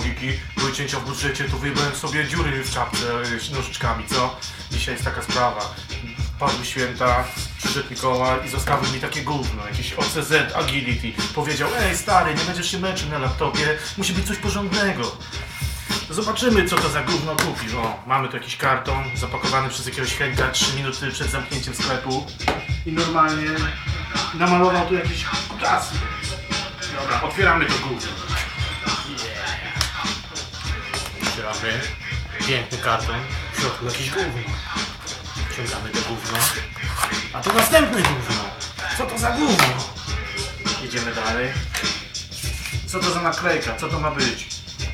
termowiki, były cięcia w budżecie, to wyjebałem sobie dziury w czapce e, nożyczkami, co? Dzisiaj jest taka sprawa. Padły święta, przyszedł Mikołaj i zostawił mi takie gówno, jakiś OCZ Agility. Powiedział, ej stary, nie będziesz się męczył na laptopie, musi być coś porządnego. Zobaczymy, co to za gówno kupisz. O, mamy tu jakiś karton zapakowany przez jakiegoś Henka 3 minuty przed zamknięciem sklepu. I normalnie namalował tu jakieś kutasy. Dobra, otwieramy to gówno. Otwieramy. Piękny karton. W środku jakiś gówno. Ciągamy to gówno. A to następne gówno. Co to za gówno? Idziemy dalej. Co to za naklejka? Co to ma być?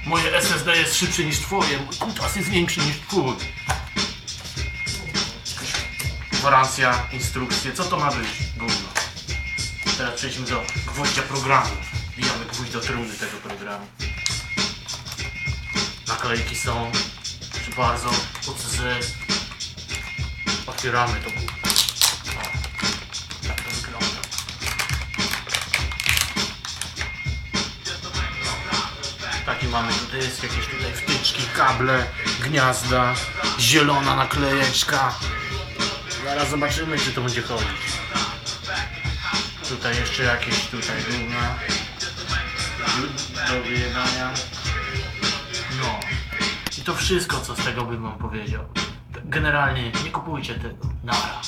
Moje SSD jest szybsze niż twoje, mój kutas jest większy niż twój. Gwarancja, instrukcje, co to ma być? Gówno. Teraz przejdźmy do gwoździa programu. Bijamy gwóźdź do trumny tego programu. Naklejki są, bardzo, OCZ. Otwieramy to. O, Tak to wygląda. Taki mamy tu dysk, jakieś tutaj wtyczki, kable, gniazda, zielona naklejeczka. Zaraz zobaczymy, czy to będzie chodzić. Tutaj jeszcze jakieś tutaj gówna. Do wyjebania. To wszystko, co z tego bym wam powiedział. Generalnie nie kupujcie tego. Nara.